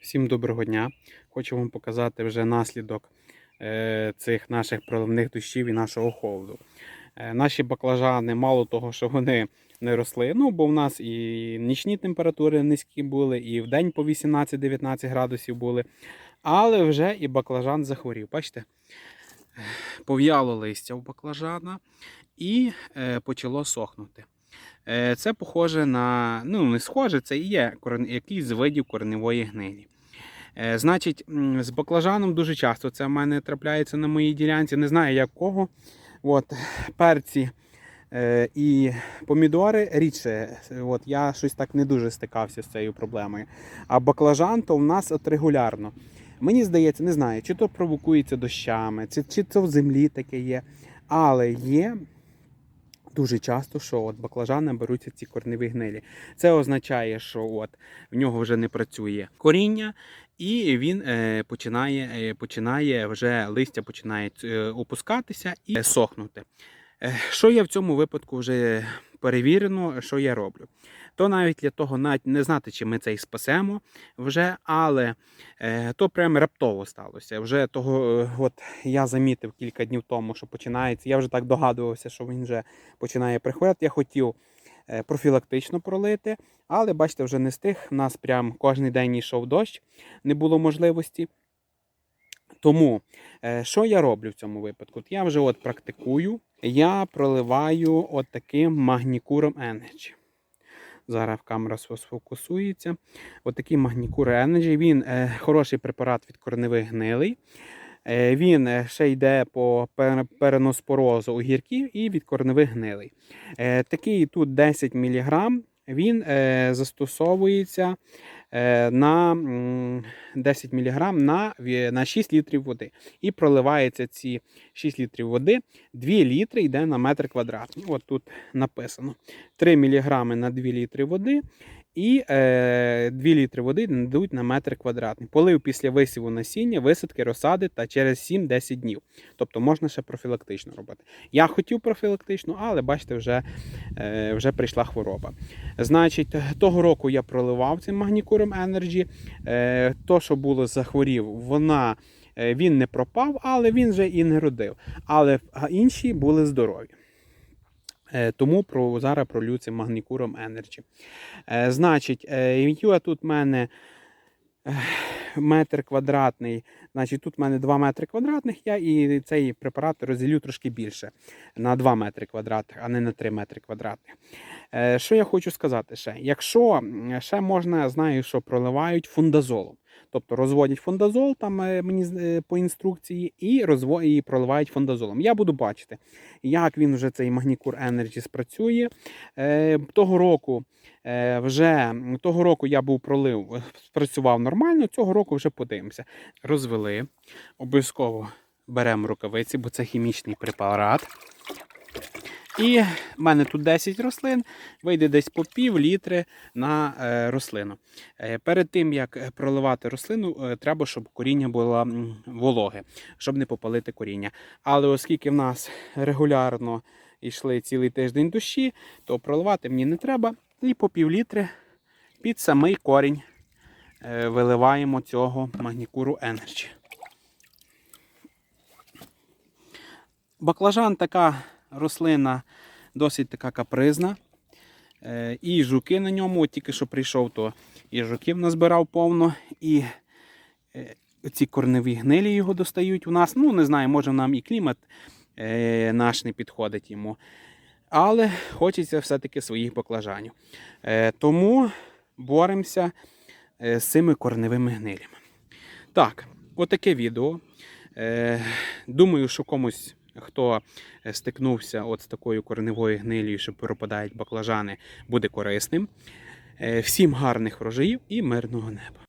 Всім доброго дня. Хочу вам показати вже наслідок е, цих наших проливних дощів і нашого холоду. Е, Наші баклажани, мало того, що вони не росли, ну бо в нас і нічні температури низькі були, і в день по 18-19 градусів були. Але вже і баклажан захворів. Бачите? Пов'яло листя у баклажана і е, почало сохнути. Е, Це похоже на, ну не схоже, це і є якийсь з видів кореневої гнилі. Е, Значить, з баклажаном дуже часто це в мене трапляється на моїй ділянці. Не знаю якого. От, перці е, і помідори рідше. От, я щось так не дуже стикався з цією проблемою. А баклажан то в нас от регулярно. Мені здається, не знаю, чи то провокується дощами, чи, чи це в землі таке є. Але є дуже часто, що от баклажани беруться ці корневі гнилі. Це означає, що от в нього вже не працює коріння, і він е, починає, е, починає вже листя починає е, опускатися і сохнути. Е, Що я в цьому випадку вже перевірено, що я роблю? То навіть для того навіть не знати, чи ми це і спасемо вже, але е, то прямо раптово сталося. Вже того, е, от я замітив кілька днів тому, що починається. Я вже так догадувався, що він вже починає приходити. Я хотів профілактично пролити, але бачите, вже не стих. У нас прям кожен день йшов дощ, не було можливості. Тому що я роблю в цьому випадку? Я вже от практикую, я проливаю от таким магнікуром Energy. Зараз камера сфокусується. Отакий магнікур Energy. Він е, хороший препарат від кореневих гнилей. Е, він е, ще йде по переноспорозу переноспорозу огірків і від кореневих гнилей. Е, такий тут 10 мг. Він е, застосовується е, на 10 мг на, на 6 літрів води. І проливається ці 6 літрів води. 2 літри йде на метр квадратний. От тут написано 3 мг на 2 літри води. І е, 2 літри води йдуть на метр квадратний. Полив після висіву насіння, висадки, розсади та через 7-10 днів. Тобто можна ще профілактично робити. Я хотів профілактично, але бачите, вже, е, вже прийшла хвороба. Значить, того року я проливав цим магнікуром Energy. Е, то, що було захворів, вона. е, Він не пропав, але він вже і не родив. Але інші були здорові. Е, Тому про, зараз пролю цим магнікуром Energy. Е, Значить, е, я тут в мене е, метр квадратний. Значить, тут в мене 2 метри квадратних. Я і цей препарат розділю трошки більше на 2 метри квадратних, а не на 3 метри квадратних. Е, Що я хочу сказати ще? Якщо ще можна, знаю, що проливають фундазолом. Тобто розводять фундазол там е, мені е, по інструкції і розво... і проливають фундазолом. Я буду бачити, як він вже цей магнікур Energy спрацює. Е, Того року вже того року я був пролив, спрацював нормально. Цього року вже подивимося. Розвели. Обов'язково беремо рукавиці, бо це хімічний препарат. І в мене тут 10 рослин, вийде десь по пів літри на е, рослину. Е, перед тим, як е, проливати рослину, треба, щоб коріння було вологе, щоб не попалити коріння. Але оскільки в нас регулярно йшли цілий тиждень дощі, то проливати мені не треба. І по пів літри під самий корінь виливаємо цього магнікуру Energy. Баклажан така рослина досить така капризна. Е, І жуки на ньому, тільки що прийшов, то і жуків назбирав повно, і е, ці корневі гнилі його достають у нас. Ну, не знаю, може нам і клімат е, наш не підходить йому. Але хочеться все-таки своїх баклажанів. Тому боремося з цими корневими гнилями. Так, отаке відео. Думаю, що комусь, хто е, стикнувся от з такою кореневою гнилією, що пропадають баклажани, буде корисним. Е, Всім гарних врожаїв і мирного неба.